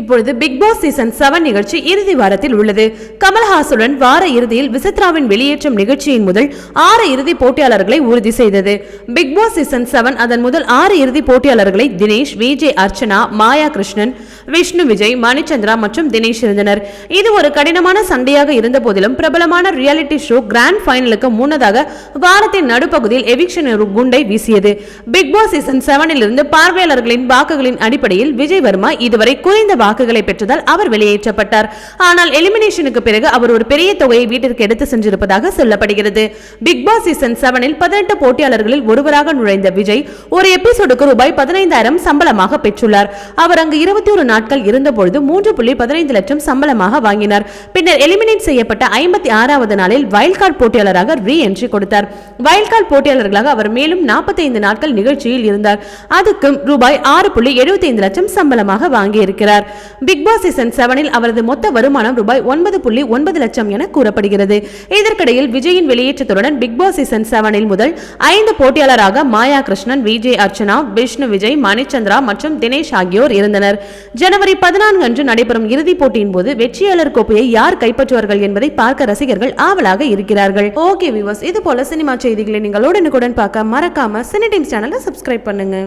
இப்பொழுது big Boss season seven நிகழ்ச்சி இறுதி வாரத்தில் உள்ளது. கமல்ஹாசுடன் வார இறுதியில் விசித்ராவின் வெளியேற்றம் நிகழ்ச்சியின் முதல் ஆறு இறுதி போட்டியாளர்களை உறுதி செய்தது. பிக் பாஸ் சீசன் செவன் அதன் முதல் ஆறு இறுதி போட்டியாளர்களை தினேஷ் விஜய் அர்ச்சனா மாயா கிருஷ்ணன் விஷ்ணு விஜய் மணிச்சந்திரா மற்றும் தினேஷ் இருந்தனர். இது ஒரு கடினமான சண்டையாக இருந்த போதிலும் பிரபலமான ரியாலிட்டி ஷோ கிராண்ட் ஃபைனலுக்கு முன்னதாக வாரத்தின் நடுப்பகுதியில் எவிக்ஷன் ஒரு குண்டை வீசியது. பிக் பாஸ் சீசன் செவனில் இருந்து பார்வையாளர்களின் வாக்குகளின் அடிப்படையில் விஜய் வர்மா இதுவரை குறைந்த வாக்குகளை பெற்றதால் அவர் வெளியேற்றப்பட்டார். ஆனால் எலிமினேஷனுக்கு பிறகு அவர் ஒரு பெரிய தொகையை வீட்டிற்கு எடுத்து சென்றிருப்பதாக சொல்லப்படுகிறது. பிக் பாஸ் சீசன் செவனில் பதினெட்டு போட்டியாளர்களில் ஒருவராக நுழைந்த விஜய் ஒரு எபிசோடுக்கு ரூபாய் பதினைந்தாயிரம் சம்பளமாக பெற்றுள்ளார். அவர் அங்கு இருபத்தி ஒரு நாட்கள் இருந்தபொழுது மூன்று புள்ளி பதினைந்து லட்சம் சம்பளமாக வாங்கினார். பின்னர் எலிமினேட் செய்யப்பட்ட ஐம்பத்தி ஆறாவது நாளில் வைல்ட் கார்டு போட்டியாளராக ரீ என்ட்ரி கொடுத்தார். வைல்ட் கார்டு போட்டியாளர்களாக அவர் மேலும் நாற்பத்தைந்து நாட்கள் நிகழ்ச்சியில் இருந்தார். அதுக்கும் ரூபாய் ஆறு புள்ளி எழுபத்தைந்து லட்சம் சம்பளமாக வாங்கியிருக்கிறார். பிக் பாஸ் சீசன் செவனில் அவரது மொத்த வருமானம் ரூபாய் ஒன்பது புள்ளி ஒன்பது லட்சம் என கூறப்படுகிறது. இதற்கிடையில் விஜயின் வெளியேற்றத்துடன் பிக் பாஸ் சீசன் செவனில் முதல் ஐந்து போட்டியாளராக மாயா கிருஷ்ணன் விஜய் அர்ச்சனா விஷ்ணு விஜய் மணிச்சந்திரா மற்றும் தினேஷ் ஆகியோர் இருந்தனர். ஜனவரி பதினான்கு அன்று நடைபெறும் இறுதிப் போட்டியின் போது வெற்றியாளர் கோப்பையை யார் கைப்பற்றுவார்கள் என்பதை பார்க்க ரசிகர்கள் ஆவலாக இருக்கிறார்கள். ஓகே விவர்ஸ் இது போல சினிமா செய்திகளை நீங்கள் உடனுக்குடன் பார்க்க மறக்காம சினி டீம்ஸ் சேனலை சப்ஸ்கிரைப் பண்ணுங்க.